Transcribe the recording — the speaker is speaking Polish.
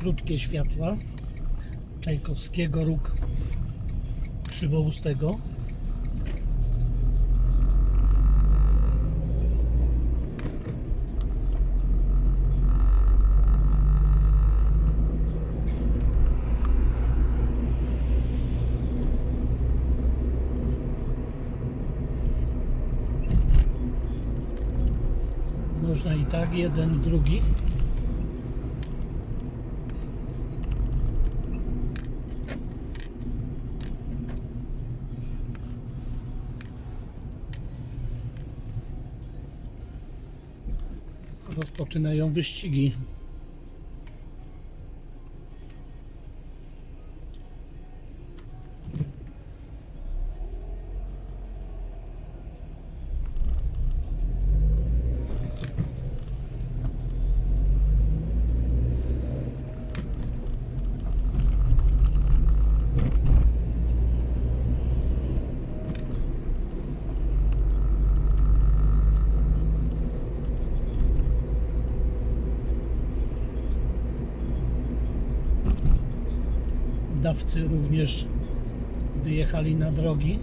krótkie światła Czajkowskiego róg krzywoustego. Można i tak, jeden, drugi. Rozpoczynają wyścigi. Dawcy również wyjechali na drogi.